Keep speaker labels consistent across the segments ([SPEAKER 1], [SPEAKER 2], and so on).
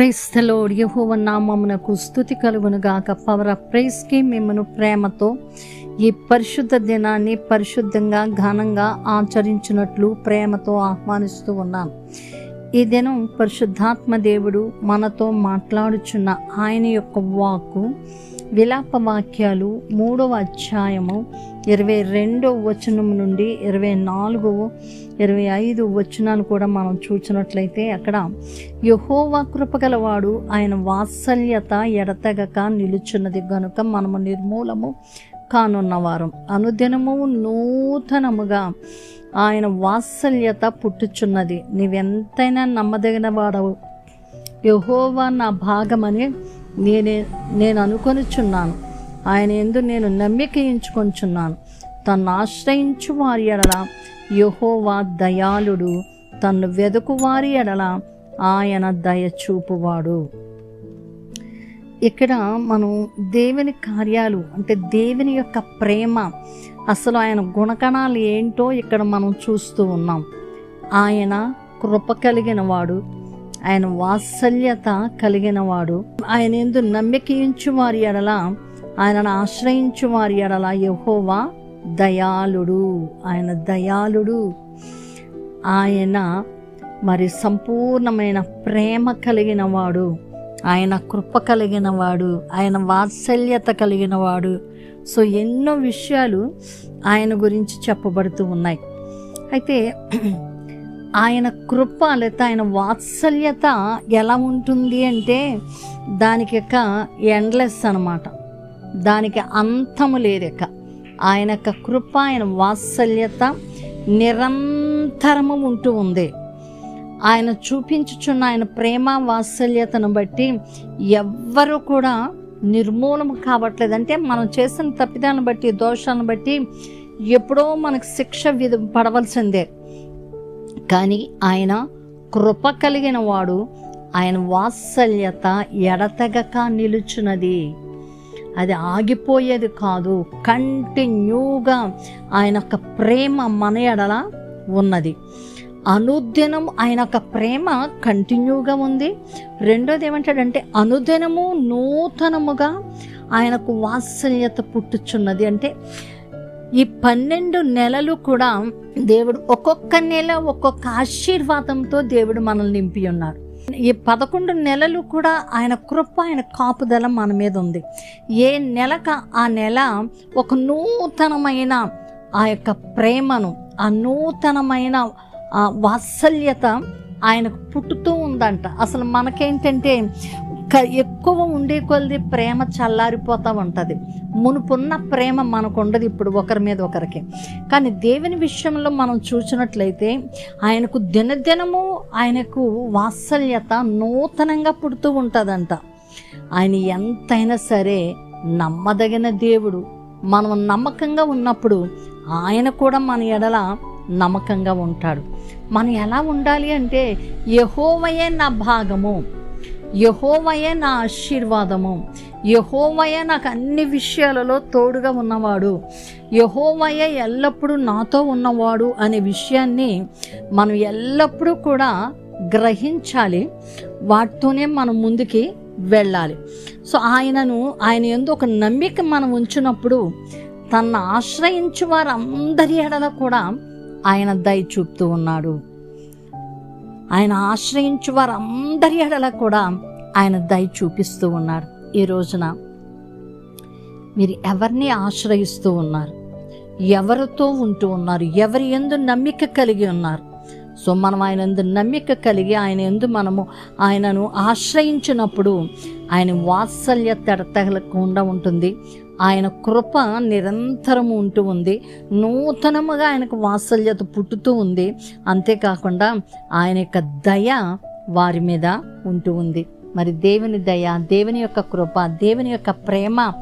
[SPEAKER 1] ప్రైస్తలోడ్ యహోవ నామమునకు స్థుతి కలుగునుగాక. పవర్ ఆఫ్ ప్రైస్కి మిమ్మను ప్రేమతో. ఈ పరిశుద్ధ దినాన్ని పరిశుద్ధంగా ఘనంగా ఆచరించినట్లు ప్రేమతో ఆహ్వానిస్తూ ఉన్నాను ఈ దినం పరిశుద్ధాత్మ దేవుడు మనతో మాట్లాడుచున్న ఆయన యొక్క వాక్కు విలాప వాక్యాలు మూడవ అధ్యాయము ఇరవై రెండవ వచనం నుండి ఇరవై నాలుగవ ఇరవై ఐదు వచనాలు కూడా మనం చూసినట్లయితే అక్కడ యహోవా కృపగలవాడు ఆయన వాత్సల్యత ఎడతెగక నిలుచున్నది గనుక మనము నిర్మూలము కానున్నవారు. అనుదినము నూతనముగా ఆయన వాత్సల్యత పుట్టుచున్నది. నీవెంతైనా నమ్మదగిన వాడవు యహోవా నా భాగమని నేనే నేను అనుకొనుచున్నాను. ఆయన ఎందు నేను నమ్మికయించుకొంచున్నాను. తను ఆశ్రయించు వారి ఎడల యహోవా దయాళుడు. తన్ను వెదుకు వారి ఎడల ఆయన దయ చూపువాడు. ఇక్కడ మనం దేవుని కార్యాలు అంటే దేవుని యొక్క ప్రేమ అసలు ఆయన గుణగణాలు ఏంటో ఇక్కడ మనం చూస్తూ ఉన్నాం. ఆయన కృప కలిగిన వాడు ఆయన వాత్సల్యత కలిగిన వాడు ఆయన ఎందు నమ్మకించు వారి ఎడల ఆయనను ఆశ్రయించు వారి ఎడల యహోవా దయాళుడు. ఆయన దయాళుడు. ఆయన మరి సంపూర్ణమైన ప్రేమ కలిగిన వాడు ఆయన కృప కలిగిన వాడు ఆయన వాత్సల్యత కలిగిన వాడు సో ఎన్నో విషయాలు ఆయన గురించి చెప్పబడుతూ ఉన్నాయి. అయితే ఆయన కృప లేదా ఆయన వాత్సల్యత ఎలా ఉంటుంది అంటే దానికి యొక్క ఎండ్లెస్ అనమాట దానికి అంతము లేదక ఆయన యొక్క కృప ఆయన వాత్సల్యత నిరంతరము ఉంటూ ఉంది. ఆయన చూపించుచున్న ఆయన ప్రేమ వాత్సల్యతను బట్టి ఎవ్వరు కూడా నిర్మూలం కావట్లేదు. అంటే మనం చేసిన తప్పిదాన్ని బట్టి దోషాలను బట్టి ఎప్పుడో మనకు శిక్ష విధ పడవలసిందే. కానీ ఆయన కృప కలిగిన వాడు ఆయన వాత్సల్యత ఎడతెగక నిలుచున్నది. అది ఆగిపోయేది కాదు కంటిన్యూగా ఆయన యొక్క ప్రేమ మన ఎడల ఉన్నది. అనుదినం ఆయన యొక్క ప్రేమ కంటిన్యూగా ఉంది. రెండోది ఏమంటాడంటే అనుదినము నూతనముగా ఆయనకు వాత్సల్యత పుట్టుచున్నది. అంటే ఈ పన్నెండు నెలలు కూడా దేవుడు ఒక్కొక్క నెల ఒక్కొక్క ఆశీర్వాదంతో దేవుడు మనల్ని నింపి ఉన్నాడు ఈ పదకొండు నెలలు కూడా ఆయన కృప ఆయన కాపుదల మన మీద ఉంది. ఏ నెలక ఆ నెల ఒక నూతనమైన ఆ యొక్క ప్రేమను ఆ నూతనమైన ఆ వాత్సల్యత ఆయనకు పుట్టుతూ ఉందంట. అసలు మనకేంటంటే ఎక్కువ ఉండే కొలది ప్రేమ చల్లారిపోతూ ఉంటుంది. మునుపున్న ప్రేమ మనకు ఉండదు ఇప్పుడు ఒకరి మీద ఒకరికి. కానీ దేవుని విషయంలో మనం చూసినట్లయితే ఆయనకు దినదినము ఆయనకు వాత్సల్యత నూతనంగా పుడుతూ ఉంటుందంట. ఆయన ఎంతైనా సరే నమ్మదగిన దేవుడు. మనం నమ్మకంగా ఉన్నప్పుడు ఆయన కూడా మన ఎడల నమ్మకంగా ఉంటాడు. మనం ఎలా ఉండాలి అంటే యహోవయే నా భాగము. యహోవయే నా ఆశీర్వాదము. యహోవయే నాకు అన్ని విషయాలలో తోడుగా ఉన్నవాడు. యహోవయే ఎల్లప్పుడూ నాతో ఉన్నవాడు అనే విషయాన్ని మనం ఎల్లప్పుడూ కూడా గ్రహించాలి. వాటితోనే మనం ముందుకి వెళ్ళాలి. సో ఆయనను ఆయన ఎందు ఒక నమ్మిక మనం ఉంచినప్పుడు తన ఆశ్రయించు వారందరి ఎడల కూడా ఆయన దయ చూపుతూ ఉన్నాడు. ఆయన ఆశ్రయించు వారందరి ఎడల కూడా ఆయన దయ చూపిస్తూ ఉన్నాడు ఈ రోజున మీరు ఎవరిని ఆశ్రయిస్తూ ఉన్నారు? ఎవరితో ఉంటూ ఉన్నారు? ఎవరి ఎందు నమ్మిక కలిగి ఉన్నారు? సో మనం ఆయన ఎందు నమ్మిక కలిగి ఆయన ఎందు మనము ఆయనను ఆశ్రయించినప్పుడు ఆయన వాత్సల్య తడతగలకుండా ఉంటుంది. ఆయన కృప నిరంతరము ఉంటూ ఉంది. నూతనముగా ఆయనకు వాత్సల్యత పుట్టుతూ ఉంది. అంతేకాకుండా ఆయన యొక్క దయ వారి మీద ఉంటూ ఉంది. మరి దేవుని దయ దేవుని యొక్క కృప దేవుని యొక్క ప్రేమ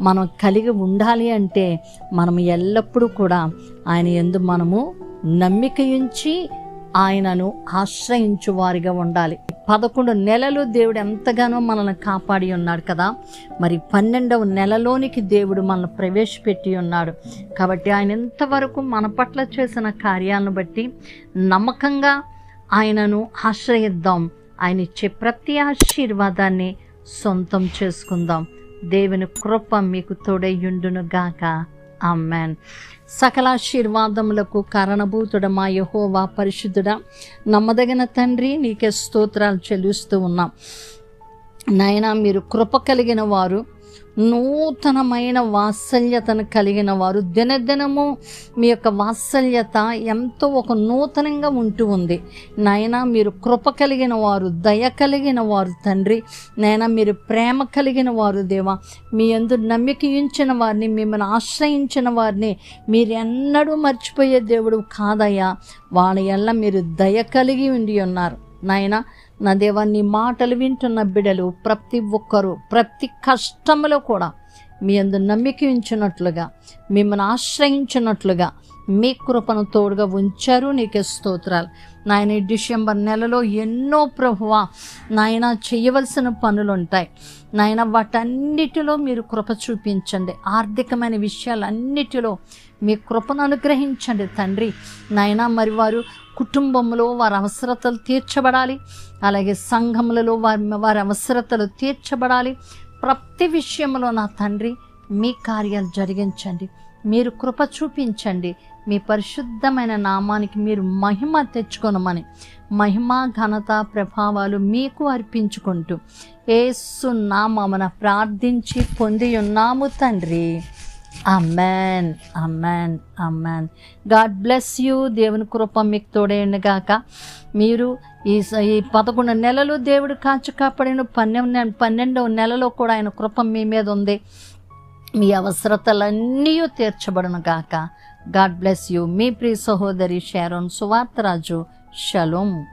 [SPEAKER 1] మనం కలిగి ఉండాలి అంటే మనం ఎల్లప్పుడూ కూడా ఆయన ఎందు మనము నమ్మిక ఉంచి ఆయనను ఆశ్రయించు వారిగా ఉండాలి. పదకొండు నెలలు దేవుడు ఎంతగానో మనల్ని కాపాడి ఉన్నాడు కదా. మరి పన్నెండవ నెలలోనికి దేవుడు మనల్ని ప్రవేశపెట్టి ఉన్నాడు. కాబట్టి ఆయన ఎంతవరకు మన పట్ల చేసిన కార్యాలను బట్టి నమ్మకంగా ఆయనను ఆశ్రయిద్దాం. ఆయన ఇచ్చే ప్రతి ఆశీర్వాదాన్ని సొంతం చేసుకుందాం. దేవుని కృప మీకు తోడయ్యుండును గాక అమ్మాన్ సకలాశీర్వాదములకు కారణభూతుడ మా యహోవా పరిశుద్ధుడా. నమ్మదగిన తండ్రి నీకే స్తోత్రాలు చెల్లిస్తూ ఉన్నాం. నాయన మీరు కృప కలిగిన వారు నూతనమైన వాత్సల్యతను కలిగిన వారు దినదినము మీ యొక్క వాత్సల్యత ఎంతో ఒక నూతనంగా ఉంటూ ఉంది. నాయన మీరు కృప కలిగిన వారు దయ కలిగిన వారు తండ్రి. నాయన మీరు ప్రేమ కలిగిన వారు దేవా. మీ అందు నమ్మకించిన వారిని మిమ్మల్ని ఆశ్రయించిన వారిని మీరు ఎన్నడూ మర్చిపోయే దేవుడు కాదయ్యా. వాళ్ళ ఎల్ల మీరు దయ కలిగి ఉండి ఉన్నారు. నాయన నా దేవా నీ మాటలు వింటున్న బిడలు ప్రతి ఒక్కరూ ప్రతి కష్టంలో కూడా మీ అందు నమ్మిక ఉంచినట్లుగా మిమ్మల్ని ఆశ్రయించినట్లుగా మీ కృపను తోడుగా ఉంచారు నీకే స్తోత్రాలు. నాయన ఈ డిసెంబర్ నెలలో ఎన్నో ప్రభువా నాయన చేయవలసిన పనులు ఉంటాయి నాయన వాటన్నిటిలో మీరు కృప చూపించండి. ఆర్థికమైన విషయాలన్నిటిలో మీ కృపను అనుగ్రహించండి తండ్రి. నాయన మరి వారు కుటుంబంలో వారి అవసరతలు తీర్చబడాలి. అలాగే సంఘములలో వారి వారి అవసరతలు తీర్చబడాలి. ప్రతి విషయంలో నా తండ్రి మీ కార్యాలు జరిగించండి. మీరు కృప చూపించండి. మీ పరిశుద్ధమైన నామానికి మీరు మహిమ తెచ్చుకొనమని మహిమ ఘనత ప్రభావాలు మీకు అర్పించుకుంటూ ఏసు నామన ప్రార్థించి పొంది ఉన్నాము తండ్రి. Amen amen amen God bless you దేవుని కృప మీకు తోడేయండి గాక. మీరు ఈ స- ఈ పదకొండు నెలలు దేవుడు కాచు కాపాడిన పన్నెండు పన్నెండవ నెలలో కూడా ఆయన కృప మీ మీద ఉంది. మీ అవసరతలన్నీ తీర్చబడును గాక. God bless you. మీ ప్రియ సహోదరి షారోన్ సువార్తరాజు. షలోమ్.